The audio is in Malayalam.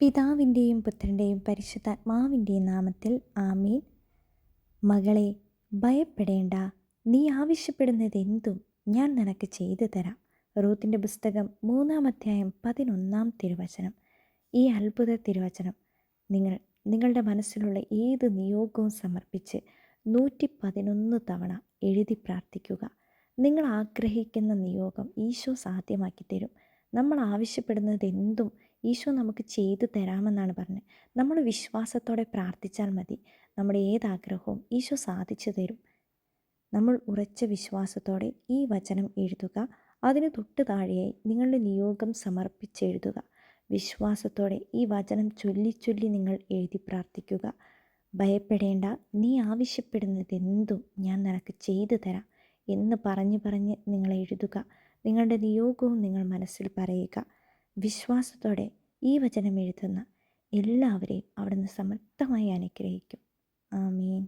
പിതാവിന്റെയും പുത്രന്റെയും പരിശുദ്ധാത്മാവിന്റെയും നാമത്തിൽ ആമീൻ. മകളെ ഭയപ്പെടേണ്ട. നീ ആവശ്യപ്പെടുന്നത് എന്തും ഞാൻ നിനക്ക് ചെയ്തു തരാം. റൂത്തിന്റെ പുസ്തകം മൂന്നാം അധ്യായം പതിനൊന്നാം തിരുവചനം. ഈ അത്ഭുത തിരുവചനം നിങ്ങൾ നിങ്ങളുടെ മനസ്സിലുള്ള ഏത് നിയോഗവും സമർപ്പിച്ച് നൂറ്റി പതിനൊന്ന് തവണ എഴുതി പ്രാർത്ഥിക്കുക. നിങ്ങൾ ആഗ്രഹിക്കുന്ന നിയോഗം ഈശോ സാധ്യമാക്കി തരും നമ്മൾ ആവശ്യപ്പെടുന്നത് എന്തും ഈശോ നമുക്ക് ചെയ്തു തരാമെന്നാണ് പറഞ്ഞത്. നമ്മൾ വിശ്വാസത്തോടെ പ്രാർത്ഥിച്ചാൽ മതി. നമ്മുടെ ഏതാഗ്രഹവും ഈശോ സാധിച്ചു തരും. നമ്മൾ ഉറച്ച വിശ്വാസത്തോടെ ഈ വചനം എഴുതുക. അതിന് തൊട്ട് താഴെയായി നിങ്ങളുടെ നിയോഗം സമർപ്പിച്ചെഴുതുക വിശ്വാസത്തോടെ ഈ വചനം ചൊല്ലി ചൊല്ലി നിങ്ങൾ എഴുതി പ്രാർത്ഥിക്കുക. ഭയപ്പെടേണ്ട. നീ ആവശ്യപ്പെടുന്നത് എന്തും ഞാൻ നിനക്ക് ചെയ്തു തരാം എന്ന് പറഞ്ഞ് പറഞ്ഞ് നിങ്ങൾ എഴുതുക. നിങ്ങളുടെ നിയോഗവും നിങ്ങൾ മനസ്സിൽ പറയുക. വിശ്വാസത്തോടെ ഈ വചനം എഴുതുന്ന എല്ലാവരെയും അവിടുന്ന് സമർത്ഥമായി അനുഗ്രഹിക്കും. ആമീൻ.